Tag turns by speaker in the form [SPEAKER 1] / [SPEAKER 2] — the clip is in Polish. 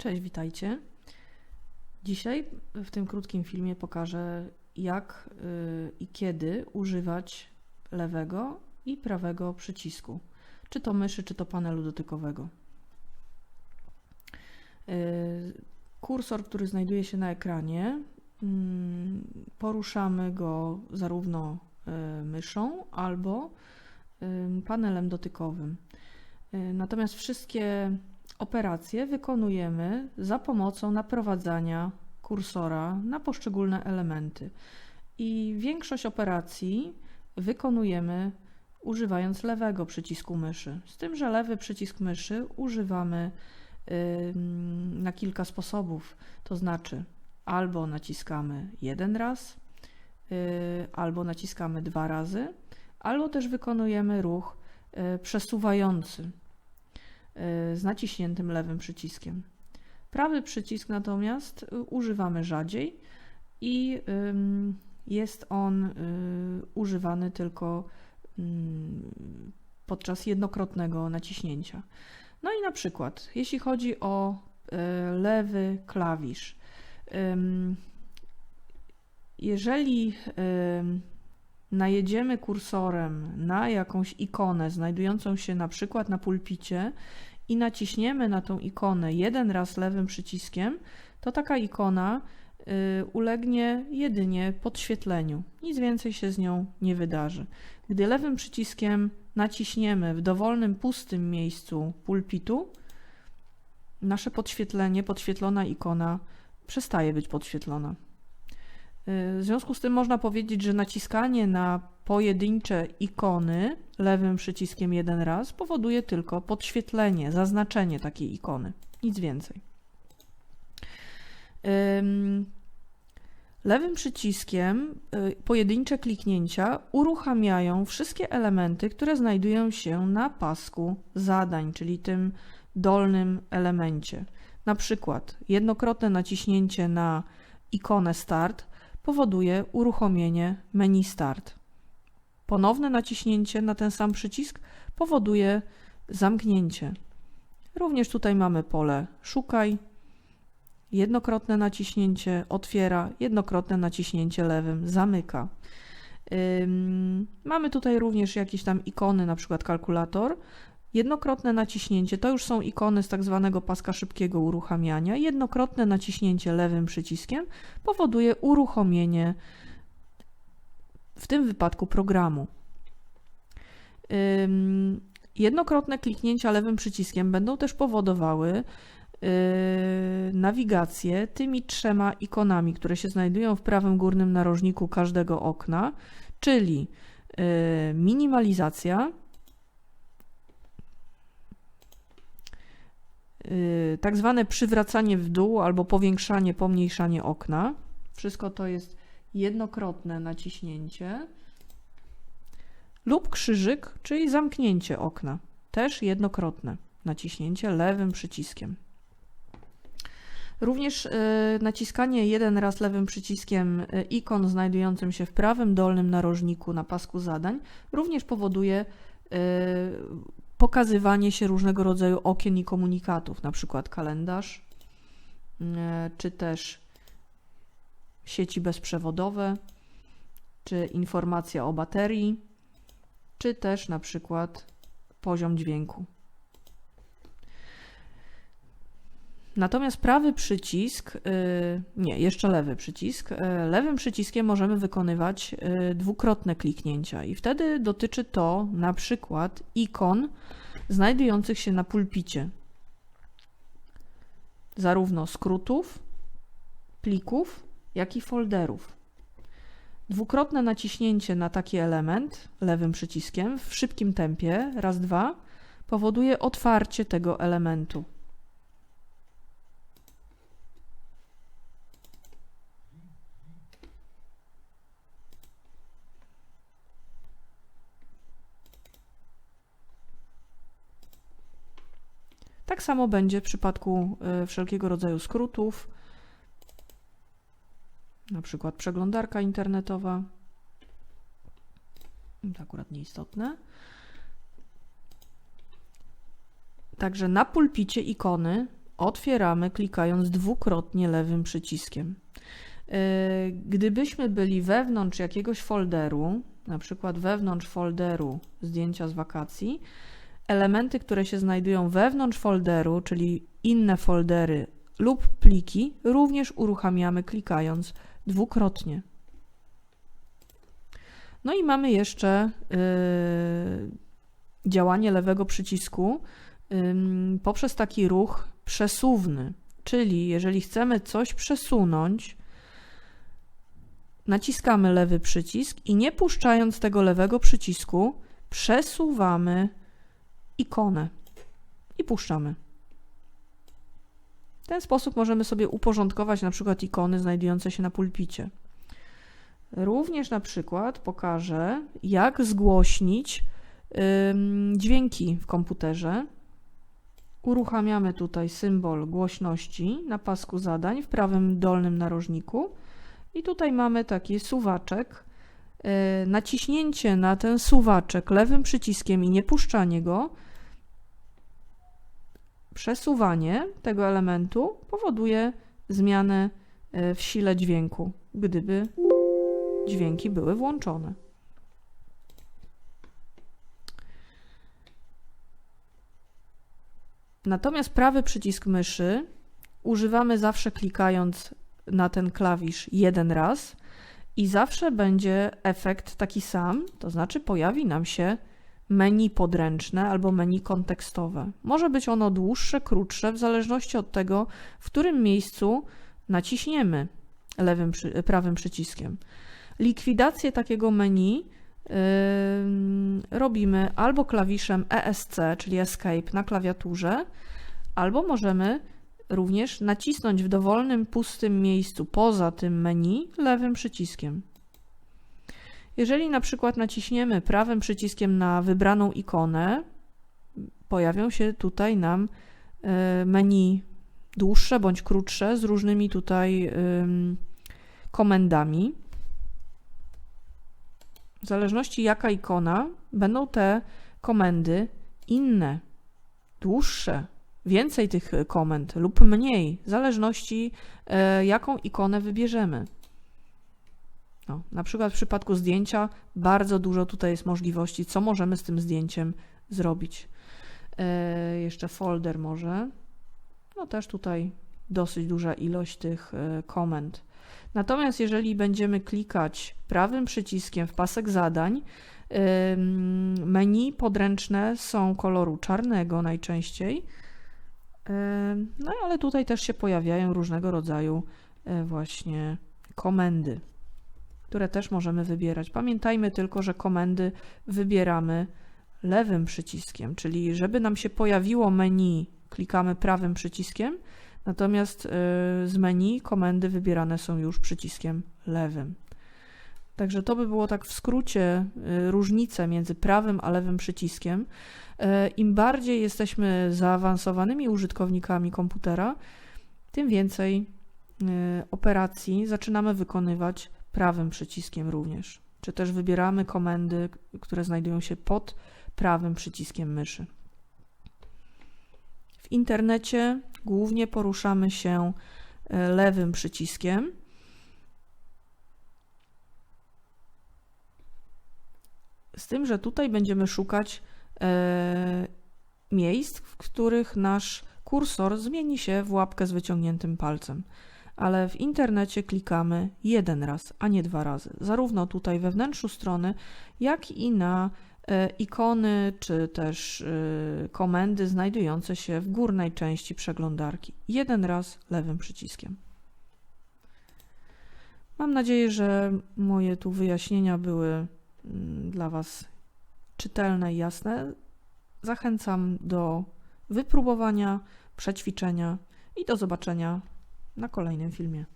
[SPEAKER 1] Cześć, witajcie. Dzisiaj w tym krótkim filmie pokażę, jak yy, i kiedy używać lewego i prawego przycisku, czy to myszy, czy to panelu dotykowego. Yy, kursor, który znajduje się na ekranie, yy, poruszamy go zarówno y, myszą albo y, panelem dotykowym. Y, natomiast wszystkie operacje wykonujemy za pomocą naprowadzania kursora na poszczególne elementy. I większość operacji wykonujemy używając lewego przycisku myszy. Z tym, że lewy przycisk myszy używamy na kilka sposobów. To znaczy, albo naciskamy jeden raz, y, albo naciskamy dwa razy, albo też wykonujemy ruch y, przesuwający. Y, z naciśniętym lewym przyciskiem. Prawy przycisk natomiast y, używamy rzadziej i jest on y, używany tylko podczas jednokrotnego naciśnięcia. No i na przykład, jeśli chodzi o lewy klawisz, jeżeli najedziemy kursorem na jakąś ikonę znajdującą się na przykład na pulpicie i naciśniemy na tą ikonę jeden raz lewym przyciskiem, to taka ikona y, ulegnie jedynie podświetleniu. Nic więcej się z nią nie wydarzy. Gdy lewym przyciskiem naciśniemy w dowolnym pustym miejscu pulpitu, nasze podświetlenie, podświetlona ikona przestaje być podświetlona. W związku z tym można powiedzieć, że naciskanie na pojedyncze ikony lewym przyciskiem jeden raz powoduje tylko podświetlenie, zaznaczenie takiej ikony. Nic więcej. Lewym przyciskiem y, pojedyncze kliknięcia uruchamiają wszystkie elementy, które znajdują się na pasku zadań, czyli tym dolnym elemencie. Na przykład jednokrotne naciśnięcie na ikonę Start powoduje uruchomienie menu Start. Ponowne naciśnięcie na ten sam przycisk powoduje zamknięcie. Również tutaj mamy pole Szukaj. Jednokrotne naciśnięcie otwiera, jednokrotne naciśnięcie lewym zamyka. mamy tutaj również jakieś tam ikony, na przykład kalkulator. Jednokrotne naciśnięcie to już są ikony z tak zwanego paska szybkiego uruchamiania. Jednokrotne naciśnięcie lewym przyciskiem powoduje uruchomienie w tym wypadku programu. Jednokrotne kliknięcia lewym przyciskiem będą też powodowały yy, nawigację tymi trzema ikonami, które się znajdują w prawym górnym narożniku każdego okna, czyli yy, minimalizacja, tak zwane przywracanie w dół albo powiększanie, pomniejszanie okna. Wszystko to jest jednokrotne naciśnięcie lub krzyżyk, czyli zamknięcie okna, też jednokrotne naciśnięcie lewym przyciskiem. Również y, naciskanie jeden raz lewym przyciskiem y, ikon znajdującym się w prawym dolnym narożniku na pasku zadań również powoduje y, pokazywanie się różnego rodzaju okien i komunikatów, na przykład kalendarz, czy też sieci bezprzewodowe, czy informacja o baterii, czy też na przykład poziom dźwięku. Natomiast prawy przycisk, y, nie, jeszcze lewy przycisk, y, lewym przyciskiem możemy wykonywać y, dwukrotne kliknięcia i wtedy dotyczy to na przykład ikon znajdujących się na pulpicie. Zarówno skrótów, plików, jak i folderów. Dwukrotne naciśnięcie na taki element lewym przyciskiem w szybkim tempie, raz, dwa, powoduje otwarcie tego elementu. Tak samo będzie w przypadku e, wszelkiego rodzaju skrótów, na przykład przeglądarka internetowa. To akurat nieistotne. Także na pulpicie ikony otwieramy klikając dwukrotnie lewym przyciskiem. Yy, Gdybyśmy byli wewnątrz jakiegoś folderu, na przykład wewnątrz folderu zdjęcia z wakacji, elementy, które się znajdują wewnątrz folderu, czyli inne foldery lub pliki, również uruchamiamy klikając dwukrotnie. No i mamy jeszcze yy, działanie lewego przycisku ym, poprzez taki ruch przesuwny. Czyli jeżeli chcemy coś przesunąć, naciskamy lewy przycisk i nie puszczając tego lewego przycisku, przesuwamy ikonę i puszczamy. W ten sposób możemy sobie uporządkować na przykład ikony znajdujące się na pulpicie. Również na przykład pokażę, jak zgłośnić dźwięki w komputerze. Uruchamiamy tutaj symbol głośności na pasku zadań w prawym dolnym narożniku i tutaj mamy taki suwaczek. Yy, naciśnięcie na ten suwaczek lewym przyciskiem i nie puszczanie go, przesuwanie tego elementu powoduje zmianę yy, w sile dźwięku, gdyby dźwięki były włączone. Natomiast prawy przycisk myszy używamy zawsze klikając na ten klawisz jeden raz i zawsze będzie efekt taki sam, to znaczy pojawi nam się menu podręczne albo menu kontekstowe. Może być ono dłuższe, krótsze, w zależności od tego, w którym miejscu naciśniemy lewym, prawym przyciskiem. Likwidację takiego menu yy, robimy albo klawiszem ESC, czyli Escape na klawiaturze, albo możemy również nacisnąć w dowolnym pustym miejscu poza tym menu lewym przyciskiem. Jeżeli na przykład naciśniemy prawym przyciskiem na wybraną ikonę, pojawią się tutaj nam yy, menu dłuższe bądź krótsze z różnymi tutaj komendami. W zależności jaka ikona, będą te komendy inne, dłuższe, więcej tych komend lub mniej, w zależności e, jaką ikonę wybierzemy. Na przykład w przypadku zdjęcia bardzo dużo tutaj jest możliwości, co możemy z tym zdjęciem zrobić. E, jeszcze folder może. No też tutaj dosyć duża ilość tych e, komend. Natomiast jeżeli będziemy klikać prawym przyciskiem w pasek zadań, menu podręczne są koloru czarnego najczęściej. No ale tutaj też się pojawiają różnego rodzaju e, właśnie komendy, które też możemy wybierać. Pamiętajmy tylko, że komendy wybieramy lewym przyciskiem, czyli żeby nam się pojawiło menu, klikamy prawym przyciskiem, Natomiast y, z menu komendy wybierane są już przyciskiem lewym. Także to by było tak w skrócie y, różnice między prawym a lewym przyciskiem. Y, Im bardziej jesteśmy zaawansowanymi użytkownikami komputera, tym więcej operacji zaczynamy wykonywać prawym przyciskiem również. Czy też wybieramy komendy, które znajdują się pod prawym przyciskiem myszy. W internecie głównie poruszamy się e, lewym przyciskiem. Z tym, że tutaj będziemy szukać e, miejsc, w których nasz kursor zmieni się w łapkę z wyciągniętym palcem. Ale w internecie klikamy jeden raz, a nie dwa razy. Zarówno tutaj we wnętrzu strony, jak i na E, ikony czy też e, komendy znajdujące się w górnej części przeglądarki. Jeden raz lewym przyciskiem. Mam nadzieję, że moje tu wyjaśnienia były mm, dla Was czytelne i jasne. Zachęcam do wypróbowania, przećwiczenia i do zobaczenia na kolejnym filmie.